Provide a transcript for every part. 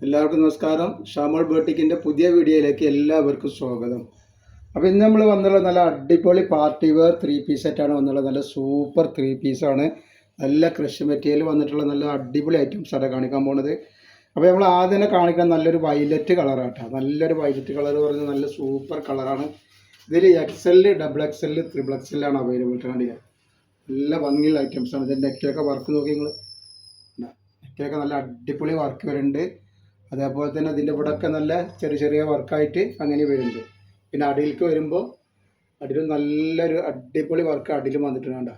എല്ലാവർക്കും നമസ്കാരം. ഷാമോൾ ബോട്ടിക്കിന്റെ പുതിയ വീഡിയോയിലേക്ക് എല്ലാവർക്കും സ്വാഗതം. അപ്പോൾ ഇന്ന് നമ്മൾ വന്നുള്ളത് നല്ല അടിപൊളി പാർട്ടി വെയർ ത്രീ പീസ് സെറ്റാണ് വന്നുള്ളത് നല്ല സൂപ്പർ ത്രീ പീസാണ് നല്ല ക്രഷ് മെറ്റീരിയൽ വന്നിട്ടുള്ള നല്ല അടിപൊളി ഐറ്റംസ് ആണ് കാണിക്കാൻ പോണത്. അപ്പോൾ നമ്മൾ ആദ്യം തന്നെ കാണിക്കാൻ നല്ലൊരു വൈലറ്റ് കളറാട്ടോ. നല്ലൊരു വൈലറ്റ് കളർ പറഞ്ഞാൽ നല്ല സൂപ്പർ കളറാണ്. ഇതിൽ എക്സെൽ ഡബിൾ എക്സെൽ ത്രിബിൾ എക്സെല്ലാണ് അവൈലബിൾ കാണിക്കുക നല്ല ഭംഗിയുള്ള ഐറ്റംസാണ് ഇതിന്റെ നെക്കിലൊക്കെ വർക്ക് നോക്കി നിങ്ങൾ നെക്കൊക്കെ നല്ല അടിപൊളി വർക്ക് വരുന്നുണ്ട് അതേപോലെ തന്നെ അതിന്റെ ഇവിടെയൊക്കെ നല്ല ചെറിയ ചെറിയ വർക്കായിട്ട് അങ്ങനെ വരുന്നുണ്ട്. പിന്നെ അടിയിലേക്ക് വരുമ്പോൾ അടിയിൽ നല്ലൊരു അടിപൊളി വർക്ക് അടിയിൽ വന്നിട്ടുണ്ട്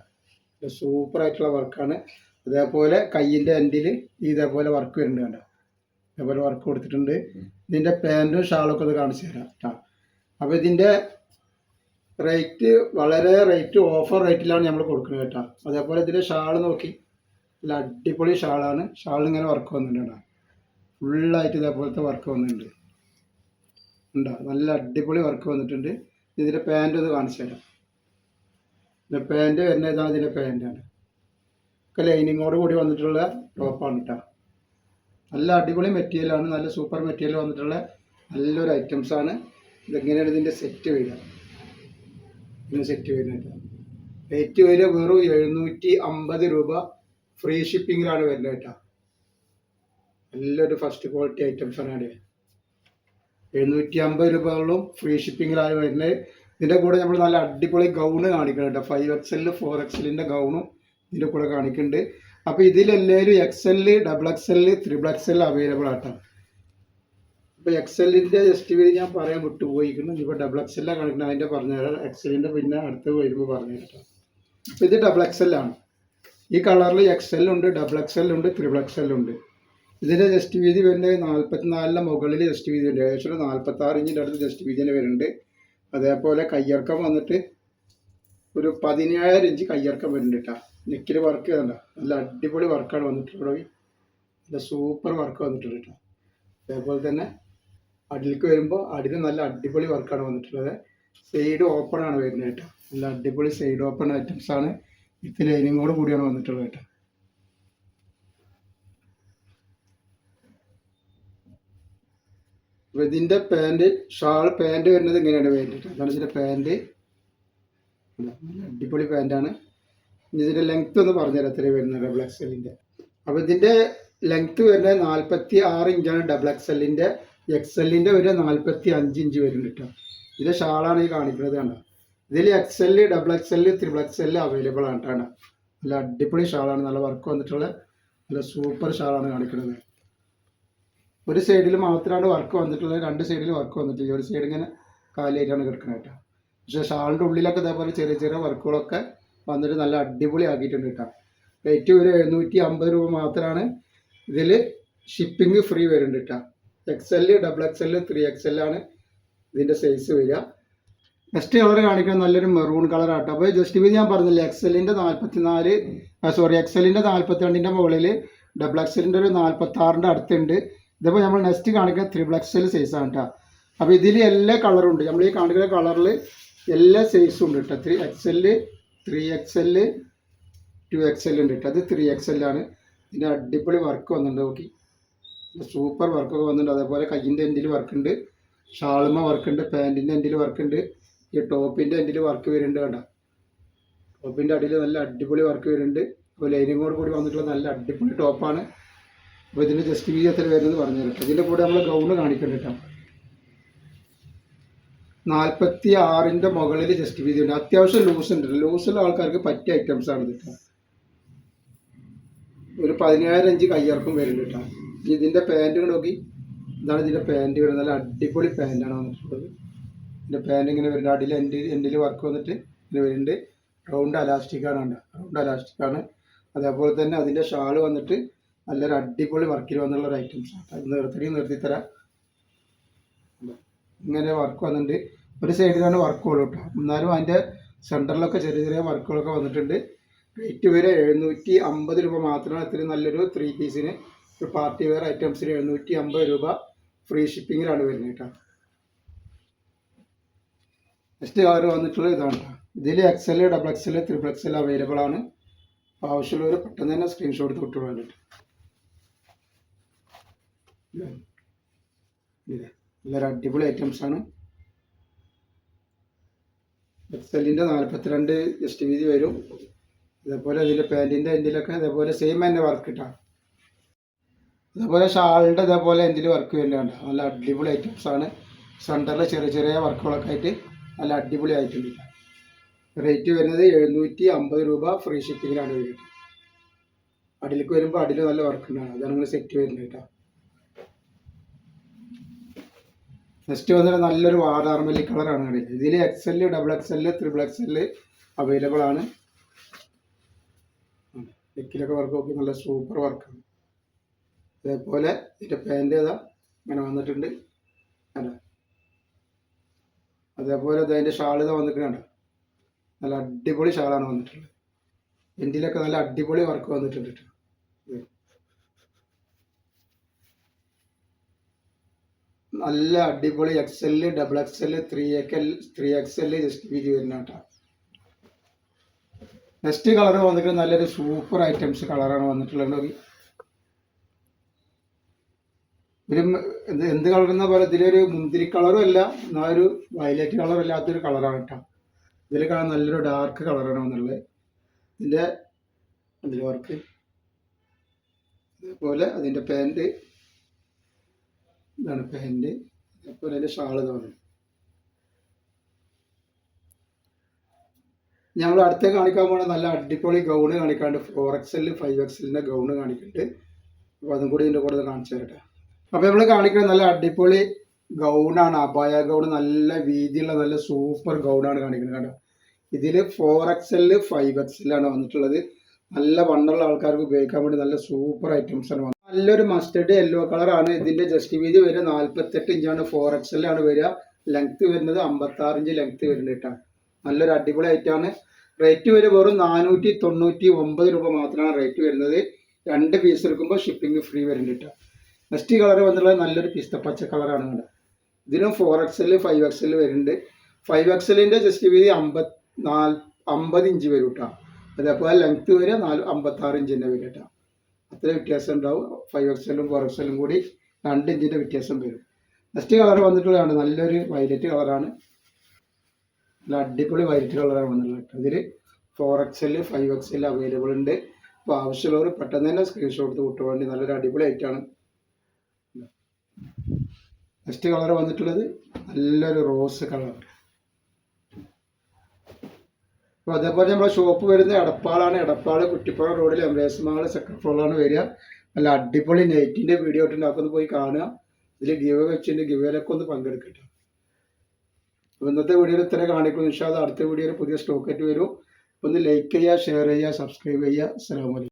സൂപ്പർ ആയിട്ടുള്ള വർക്കാണ് അതേപോലെ കയ്യിന്റെ എൻഡിൽ ഇതേപോലെ വർക്ക് വരുന്നുണ്ട് കണ്ട? ഇതേപോലെ വർക്ക് കൊടുത്തിട്ടുണ്ട്. ഇതിന്റെ പാന്റും ഷാളൊക്കെ ഒന്ന് കാണിച്ചു തരാം കേട്ടോ അപ്പോൾ ഇതിന്റെ റേറ്റ് വളരെ റേറ്റ് ഓഫർ റേറ്റിലാണ് നമ്മൾ കൊടുക്കുന്നത് കേട്ടോ. അതേപോലെ ഇതിന്റെ ഷാൾ നോക്കി. നല്ല അടിപൊളി ഷാളാണ് ഷാൾ ഇങ്ങനെ വർക്ക് വന്നിട്ടുണ്ട് ഫുള്ളായിട്ട് ഇതേപോലത്തെ വർക്ക് വന്നിട്ടുണ്ട്. ഉണ്ടോ? നല്ല അടിപൊളി വർക്ക് വന്നിട്ടുണ്ട്. ഇതിന്റെ പാന്റ് ഒന്ന് കാണിച്ചു തരാം. ഇതിന്റെ പാന്റ് വരുന്ന ഇതാണ് ഇതിന്റെ പാന്റാണ് ഒക്കെ ലൈനിങ്ങോട് കൂടി വന്നിട്ടുള്ള ടോപ്പാണ് കേട്ടോ നല്ല അടിപൊളി മെറ്റീരിയലാണ് നല്ല സൂപ്പർ മെറ്റീരിയൽ വന്നിട്ടുള്ള നല്ലൊരു ഐറ്റംസാണ് ഇതെങ്ങനെയാണ് ഇതിന്റെ സെറ്റ് വരിക? ഇതിന്റെ സെറ്റ് വരുന്നത് റേറ്റ് വരിക വെറും എഴുന്നൂറ്റി അമ്പത് രൂപ ഫ്രീ ഷിപ്പിങ്ങിലാണ് വരുന്നത് കേട്ടോ നല്ലൊരു ഫസ്റ്റ് ക്വാളിറ്റി ഐറ്റംസ് ആണ്. ഇവിടെ എഴുന്നൂറ്റി അമ്പത് രൂപകളും ഫ്രീ ഷിപ്പിങ്ങിലാണ് വരുന്നത്. ഇതിന്റെ കൂടെ നമ്മൾ നല്ല അടിപൊളി ഗൗണ് കാണിക്കുന്നുണ്ട് ഫൈവ് എക്സെൽ ഫോർ എക്സലിന്റെ ഗൗണും ഇതിന്റെ കൂടെ കാണിക്കുന്നുണ്ട്. അപ്പോൾ ഇതിലെല്ലാവരും XL double XL triple XL available ആട്ടോ. അപ്പോൾ എക്സെല്ലിന്റെ ജസ്റ്റ് വീതി ഞാൻ പറയാൻ വിട്ടുപോയിരിക്കുന്നു. ഇപ്പോൾ ഡബിൾ എക്സെല്ലാണ് കാണിക്കുന്നത്. അതിന്റെ പറഞ്ഞുതരാം എല്ലിന്റെ പിന്നെ അടുത്ത് വരുമ്പോൾ പറഞ്ഞു കേട്ടോ. അപ്പോൾ ഇത് ഡബിൾ എക്സെല്ലാണ് ഈ കളറിൽ എക്സെല്ലുണ്ട് ഡബിൾ എക്സെല്ലുണ്ട് ത്രിബിൾ എക്സെല്ലുണ്ട് ഇതിന്റെ ജസ്റ്റ് വീതി വരുന്നത് നാൽപ്പത്തിനാലിന്റെ മുകളിൽ ജസ്റ്റ് വീതി ഉണ്ട്. ഏകദേശം നാൽപ്പത്താറ് ഇഞ്ചിന്റെ അടുത്ത് ജസ്റ്റ് വീതി തന്നെ വരുന്നുണ്ട്. അതേപോലെ കയ്യിറക്കം വന്നിട്ട് ഒരു പതിനേഴര ഇഞ്ച് കയ്യിറക്കം വരുന്നുണ്ട് കേട്ടോ നെക്കിൽ വർക്ക് ചെയ്തണ്ട നല്ല അടിപൊളി വർക്കാണ് വന്നിട്ടുള്ളത് നല്ല സൂപ്പർ വർക്ക് വന്നിട്ടുണ്ട് കേട്ടോ അതേപോലെ തന്നെ അടിലേക്ക് വരുമ്പോൾ അടിയിൽ നല്ല അടിപൊളി വർക്കാണ് വന്നിട്ടുള്ളത്. സൈഡ് ഓപ്പൺ ആണ് വരുന്നത് കേട്ടോ നല്ല അടിപൊളി സൈഡ് ഓപ്പൺ ഐറ്റംസ് ആണ്. വിത്ത് ലൈനിങ്ങോട് കൂടിയാണ് വന്നിട്ടുള്ളത് കേട്ടോ അപ്പൊ ഇതിന്റെ പാന്റ് ഷാൾ പാന്റ് വരുന്നത് ഇങ്ങനെയാണ് വേണ്ടിയിട്ട് അതാണ് ഇതിന്റെ പാന്റ് അടിപൊളി പാന്റാണ് ഇനി ഇതിന്റെ ലെങ്ത് ഒന്ന് പറഞ്ഞുതരാം എത്രയാണ് വരുന്നത് ഡബിൾ എക്സലിന്റെ അപ്പോൾ ഇതിന്റെ ലെങ്ത് വരുന്നത് നാൽപ്പത്തി ആറ് ഇഞ്ചാണ് ഡബിൾ എക്സലിന്റെ എക്സലിന്റെ ഒരു നാൽപ്പത്തി അഞ്ച് ഇഞ്ച് വരും കേട്ടോ. ഇതിന്റെ ഷാളാണ് ഈ കാണിക്കുന്നത് കണ്ടോ. ഇതിൽ XL double XL triple XL available ആണ് കേട്ടോ. നല്ല അടിപൊളി ഷാളാണ് നല്ല വർക്ക് വന്നിട്ടുള്ള നല്ല സൂപ്പർ ഷാളാണ് കാണിക്കുന്നത്. ഒരു സൈഡിൽ മാത്രമാണ് വർക്ക് വന്നിട്ടുള്ളത് രണ്ട് സൈഡിൽ വർക്ക് വന്നിട്ടില്ല. ഒരു സൈഡ് ഇങ്ങനെ കാലിയായിട്ടാണ് കിടക്കുന്നത് കേട്ടോ. പക്ഷേ ഷാളിന്റെ ഉള്ളിലൊക്കെ ഇതേപോലെ ചെറിയ ചെറിയ വർക്കുകളൊക്കെ വന്നിട്ട് നല്ല അടിപൊളി ആക്കിയിട്ടുണ്ട് കേട്ടോ. റേറ്റ് ഒരു എഴുന്നൂറ്റി അമ്പത് രൂപ മാത്രമാണ് ഇതിൽ ഷിപ്പിംഗ് ഫ്രീ വരുന്നുണ്ട് കേട്ടോ. X L double X L three X ആണ് ഇതിന്റെ സൈസ് വരിക. നെക്സ്റ്റ് കളർ കാണിക്കുന്നത് നല്ലൊരു മെറൂൺ കളർ ആട്ടോ. അപ്പോൾ ജസ്റ്റ് ഇത് ഞാൻ പറഞ്ഞില്ലേ എക്സലിന്റെ നാൽപ്പത്തി നാല് സോറി എക്സലിന്റെ നാൽപ്പത്തി രണ്ടിന്റെ മുകളിൽ ഡബിൾ എക്സലിന്റെ ഒരു നാൽപ്പത്തി ആറിന്റെ അടുത്തുണ്ട്. ഇതിപ്പോൾ നമ്മൾ നെക്സ്റ്റ് കാണിക്കുന്ന ത്രിബിൾ സൈസ് സൈസാണ് കേട്ടോ അപ്പോൾ ഇതിൽ എല്ലാ കളറും ഉണ്ട്. നമ്മൾ ഈ കാണിക്കുന്ന കളറിൽ എല്ലാ സൈസും ഉണ്ട് കേട്ടോ three X L three X L two X L ഉണ്ട് കേട്ടോ അത് ത്രീ എക്സ് എല്ലാണ് ഇതിന്റെ അടിപൊളി വർക്ക് വന്നിട്ടുണ്ട് നോക്കി. സൂപ്പർ വർക്കൊക്കെ വന്നിട്ടുണ്ട്. അതേപോലെ കയ്യിന്റെ എൻഡിൽ വർക്ക് ഉണ്ട്. ഷാളുമ വർക്ക് ഉണ്ട്. പാന്റിന്റെ എൻഡിൽ വർക്ക് ഉണ്ട്. ഈ ടോപ്പിന്റെ എൻഡിൽ വർക്ക് വരുന്നുണ്ട് വേണ്ട ടോപ്പിന്റെ അടിയിൽ നല്ല അടിപൊളി വർക്ക് വരുന്നുണ്ട്. അപ്പോൾ ലൈനിങ്ങോട് കൂടി വന്നിട്ടുള്ള നല്ല അടിപൊളി ടോപ്പാണ് അപ്പോൾ ഇതിന്റെ ജസ്റ്റ് വീതി എത്ര വരുന്നത് പറഞ്ഞു തരട്ടെ ഇതിന്റെ കൂടെ നമ്മൾ ഗൗണ് കാണിക്കുന്നുണ്ട് കേട്ടോ. നാൽപ്പത്തി ആറിന്റെ മുകളിൽ ജസ്റ്റ് വീതി ഉണ്ട്. അത്യാവശ്യം ലൂസ് ഉണ്ട് ലൂസുള്ള ആൾക്കാർക്ക് പറ്റിയ ഐറ്റംസ് ആണ് ഇത് ഒരു പതിനായിരം ഇഞ്ച് കയ്യിറക്കം വരുന്നുണ്ട് ഇതിന്റെ പാന്റ് നോക്കി. ഇതാണ് ഇതിന്റെ പാന്റ് വരുന്നത് നല്ല അടിപൊളി പാന്റാണ് വന്നിട്ടുള്ളത്. ഇതിന്റെ പാന്റ് ഇങ്ങനെ വരുന്നുണ്ട്. അടിയിൽ എന്റെ എന്റെ വർക്ക് വന്നിട്ട് ഇങ്ങനെ വരുന്നുണ്ട്. റൗണ്ട് അലാസ്റ്റിക്കാണ് ഉണ്ട് റൗണ്ട് അലാസ്റ്റിക്കാണ് അതേപോലെ തന്നെ അതിന്റെ ഷാൾ വന്നിട്ട് നല്ലൊരു അടിപൊളി വർക്കിൽ വന്നുള്ള ഒരു ഐറ്റംസ് അത് നിർത്തി നിർത്തിത്തരാം ഇങ്ങനെ വർക്ക് വന്നിട്ടുണ്ട്. ഒരു സൈഡിലാണ് വർക്കുകൾ കേട്ടോ എന്നാലും അതിന്റെ സെന്ററിലൊക്കെ ചെറിയ ചെറിയ വർക്കുകളൊക്കെ വന്നിട്ടുണ്ട്. റേറ്റ് വരെ എഴുന്നൂറ്റി അമ്പത് രൂപ മാത്രമാണ് ഇത്രയും നല്ലൊരു ത്രീ പീസിന് ഒരു പാർട്ടി വെയർ ഐറ്റംസിന് എഴുന്നൂറ്റി അമ്പത് രൂപ ഫ്രീ ഷിപ്പിങ്ങിലാണ് വരുന്നത് കേട്ടോ നെക്സ്റ്റ് കളർ വന്നിട്ടുള്ളത് ഇതാണ് ഇതിൽ XL double XL triple XL available ആണ്. ആവശ്യമുള്ളവർ പെട്ടെന്ന് തന്നെ സ്ക്രീൻഷോട്ട് തൊട്ട് വേണ്ടിയിട്ട് ഇത് നല്ലൊരു അടിപൊളി ഐറ്റംസ് ആണ്. എക്സലിന്റെ നാൽപ്പത്തിരണ്ട് ജസ്റ്റ് വീതി വരും. ഇതേപോലെ ഇതിന്റെ പാന്റിന്റെ എൻഡിലൊക്കെ ഇതേപോലെ സെയിം തന്നെ വർക്ക് കിട്ടാം ഇതേപോലെ ഷാളിന്റെ ഇതേപോലെ എൻഡിൽ വർക്ക് വരുന്നുണ്ട്. നല്ല അടിപൊളി ഐറ്റംസ് ആണ്. സെന്ററിൽ ചെറിയ ചെറിയ വർക്കുകളൊക്കെ ആയിട്ട് നല്ല അടിപൊളി ആയിട്ടുണ്ട് റേറ്റ് വരുന്നത് എഴുന്നൂറ്റി അമ്പത് രൂപ ഫ്രീ ഷിപ്പിങ്ങിലാണ് വരുന്നത്. അടിലേക്ക് വരുമ്പോൾ അടിയിൽ നല്ല വർക്ക് ഉണ്ടാണ് അതാണ് നിങ്ങൾ സെറ്റ് വരുന്നത് കേട്ടോ. നെക്സ്റ്റ് വന്നിട്ട് നല്ലൊരു വാടാർമല്ലി കളറാണ് കണ്ടത് ഇതിൽ X L double X L triple X L available ആണ്. നെക്കിലൊക്കെ വർക്ക് നോക്കി നല്ല സൂപ്പർ വർക്കാണ് അതേപോലെ ഇതിന്റെ പാന്റ് ഏതാ? ഇങ്ങനെ വന്നിട്ടുണ്ട്. അല്ല അതേപോലെ അതിന്റെ ഷാൾ വന്നിട്ടുണ്ട് നല്ല അടിപൊളി ഷാളാണ് വന്നിട്ടുള്ളത്. എന്തിലൊക്കെ നല്ല അടിപൊളി വർക്ക് വന്നിട്ടുണ്ട് ട്ടോ. ഇത്. നല്ല അടിപൊളി X L double X L three L three X L just വീതി വരുന്ന കേട്ടോ. നെക്സ്റ്റ് കളർ വന്നിട്ട് നല്ലൊരു സൂപ്പർ ഐറ്റംസ് കളറാണ് വന്നിട്ടുള്ളത്. ഒരു എന്ത് എന്ത് കളർ പോലെ ഇതിലൊരു മുന്തിരി കളറും അല്ല എന്നാൽ ഒരു വയലറ്റ് കളറും അല്ലാത്തൊരു കളറാണ് കേട്ടോ. ഇതിൽ കാണാൻ നല്ലൊരു ഡാർക്ക് കളറാണ് വന്നുള്ളത് ഇതിന്റെ അതിൽ വർക്ക് അതേപോലെ അതിന്റെ പാന്റ് ഇതാണ് പെന്റ് അപ്പോൾ അതിന്റെ ഷാൾ ഇതാണ് ഞങ്ങൾ അടുത്ത കാണിക്കാൻ പോണ നല്ല അടിപൊളി ഗൗണ് കാണിക്കാണ്ട് ഫോർ എക്സലിൽ ഫൈവ് എക്സലിന്റെ ഗൗണ് കാണിക്കുന്നുണ്ട്. അപ്പോൾ അതും കൂടി ഇതിന്റെ കൂടെ കാണിച്ചു തരട്ടെ അപ്പോൾ നമ്മൾ കാണിക്കുന്നത് നല്ല അടിപൊളി ഗൗണാണ് അപായ ഗൗൺ നല്ല വീതിയുള്ള നല്ല സൂപ്പർ ഗൗണാണ് കാണിക്കുന്നത് കേട്ടോ. ഇതിൽ ഫോർ എക്സലിൽ ഫൈവ് എക്സലാണ് വന്നിട്ടുള്ളത്. നല്ല വണ്ണുള്ള ആൾക്കാർക്ക് ഉപയോഗിക്കാൻ വേണ്ടി നല്ല സൂപ്പർ ഐറ്റംസ് ആണ് വന്നത് നല്ലൊരു മസ്റ്റേഡ് യെല്ലോ ആണ്. ഇതിന്റെ ജസ്റ്റ് വീതി വരിക നാല്പത്തെട്ട് ഇഞ്ചാണ് ഫോർ എക്സലാണ് വരിക. ലെങ്ത് വരുന്നത് അമ്പത്താറ് ഇഞ്ച് ലെങ്ത് വരുന്നുണ്ട് കേട്ടോ. നല്ലൊരു അടിപൊളി ഐറ്റമാണ് റേറ്റ് വരെ വെറും നാനൂറ്റി തൊണ്ണൂറ്റി ഒമ്പത് രൂപ മാത്രമാണ് റേറ്റ് വരുന്നത്. രണ്ട് പീസ് എടുക്കുമ്പോൾ ഷിപ്പിംഗ് ഫ്രീ വരുന്നുണ്ട് കേട്ടോ. നെക്സ്റ്റ് കളർ വന്നിട്ടുള്ളത് നല്ലൊരു പിസ്തപ്പച്ച കളറാണ് കണ്ടത് ഇതിനും ഫോർ എക്സൽ ഫൈവ് എക്സൽ വരുന്നുണ്ട്. ഫൈവ് എക്സലിന്റെ ജസ്റ്റ് വീതി അമ്പത് നാല് അമ്പത് ഇഞ്ച് വരും കേട്ടോ. അതേപോലെ ലെങ്ത് വരെ നാല് അമ്പത്താറ് തന്നെ വരും കേട്ടോ. അത്ര വ്യത്യാസം ഉണ്ടാവും. ഫൈവ് എക്സലും ഫോർ എക്സലും കൂടി രണ്ട് ഇഞ്ചിന്റെ വ്യത്യാസം വരും. നെക്സ്റ്റ് കളർ വന്നിട്ടുള്ളതാണ്. നല്ലൊരു വയലറ്റ് കളറാണ് നല്ല അടിപൊളി വൈറ്റ് കളറാണ് വന്നിട്ടുള്ളത് അതിൽ four XL five XL available ഉണ്ട്. അപ്പോൾ ആവശ്യമുള്ളവർ പെട്ടെന്ന് തന്നെ സ്ക്രീൻഷോട്ട് എടുത്ത് വേണ്ടി നല്ലൊരു അടിപൊളി ഐറ്റാണ് നെക്സ്റ്റ് കളർ വന്നിട്ടുള്ളത് നല്ലൊരു റോസ് കളർ അപ്പോൾ അതേപോലെ നമ്മുടെ ഷോപ്പ് വരുന്ന എടപ്പാളാണ്. എടപ്പാൾ കുട്ടിപ്പാറ റോഡിൽ എംബ്രേസ് മാൾ സെക്കൻഡ് ഫ്ലോറിലാണ് വരിക. നല്ല അടിപൊളി നൈറ്റിന്റെ വീഡിയോ ഇട്ടുണ്ട് അതൊക്കെ പോയി കാണുക. ഇതിൽ ഗിവ് വെച്ചിട്ട് ഗിവേലൊക്കെ ഒന്ന് പങ്കെടുക്കട്ടെ. അപ്പോൾ ഇന്നത്തെ വീഡിയോയിൽ ഇത്ര കാണിക്കുന്നു പക്ഷേ അത് അടുത്ത വീഡിയോയിൽ പുതിയ സ്റ്റോക്ക് ആയിട്ട് വരും. ഒന്ന് ലൈക്ക് ചെയ്യുക ഷെയർ ചെയ്യുക സബ്സ്ക്രൈബ് ചെയ്യുക. അസ്സാം അലൈക്കും.